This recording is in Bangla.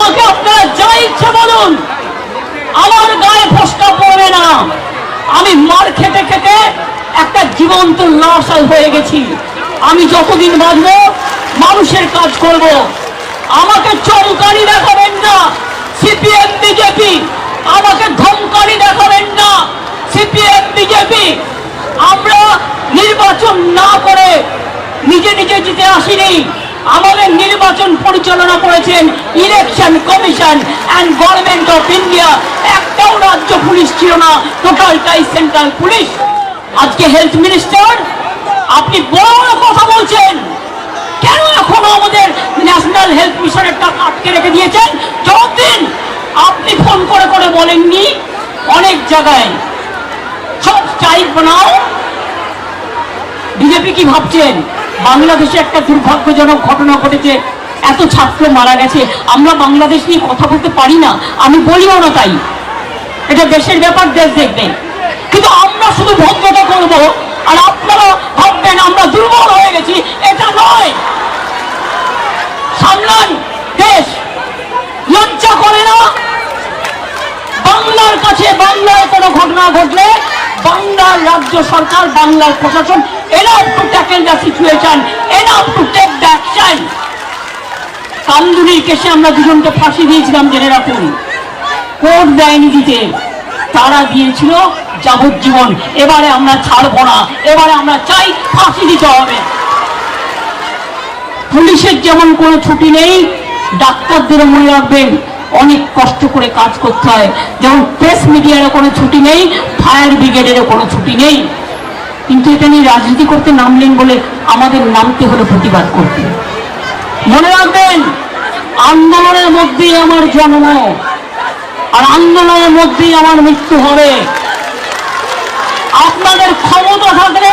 আমাকে আপনারা যা ইচ্ছে বলুন, আমার গায়ে ফসকা পড়বে না। আমি মার খেতে খেতে একটা জীবন্ত লাশ হয়ে গেছি। আমি যতদিন বাঁচব, মানুষের কাজ করব। আমাকে চরকারি দেখাবেন না, সিপিএম, বিজেপি। আমাকে ধমকারি দেখাবেন না, সিপিএম, বিজেপি। আমরা নির্বাচন না করে নিজে নিজে জিতে আসিনি। আমাদের নির্বাচন পরিচালনা করেছেন election commission and government of India একটাও রাজ্য পুলিশ ছিল না টোটালটাই সেন্ট্রাল পুলিশ আজকে হেলথ মিনিস্টার আপনি বড় কথা বলছেন। কেন এখনও আমাদের ন্যাশনাল হেলথ মিশনের টাকা আটকে রেখে দিয়েছেন? জবাব দিন। আপনি ফোন করে করে বলেননি অনেক জায়গায়। সব স্ট্রাইক বানাও। বিজেপি কি ভাবছেন? বাংলাদেশে একটা দুর্ভাগ্যজনক ঘটনা ঘটেছে। এত ছাত্র মারা গেছে। আমরা বাংলাদেশ নিয়ে কথা বলতে পারি না। আমি বলিও না তাই। এটা দেশের ব্যাপার, দেশ দেখবে। কিন্তু আমরা শুধু ভদ্রতা করব। আর আপনারা ভাববেন আমরা দুর্বল হয়ে গেছি। এটা নয়। সামলান, দেশ। লজ্জা করে না। বাংলার কাছে বাংলায় কোনো ঘটনা ঘটলে বাংলার রাজ্য সরকার, বাংলার প্রশাসন enough to tackle situation enough to take the action কামদুনির কেসে আমরা দুজনকে ফাঁসি দিয়েছিলাম, জেনে রাখুন। কোর্ট দেয়নি দিতে। তারা দিয়েছিল যাবজ্জীবন। এবারে আমরা ছাড়বো না। এবারে আমরা চাই ফাঁসি দিতে হবে। পুলিশের যেমন কোনো ছুটি নেই, ডাক্তারদেরও মনে রাখবেন। অনেক কষ্ট করে কাজ করতে হয়। যেমন প্রেস মিডিয়ারও কোনো ছুটি নেই ফায়ার ব্রিগেডেরও কোনো ছুটি নেই। কিন্তু এটা নিয়ে রাজনীতি করতে নামলেন বলে আমাদের নামতে হলো প্রতিবাদ করতে। মনে রাখবেন, আন্দোলনের মধ্যেই আমার জন্ম। আর আন্দোলনের মধ্যেই আমার মৃত্যু হবে। আপনাদের ক্ষমতা থাকলে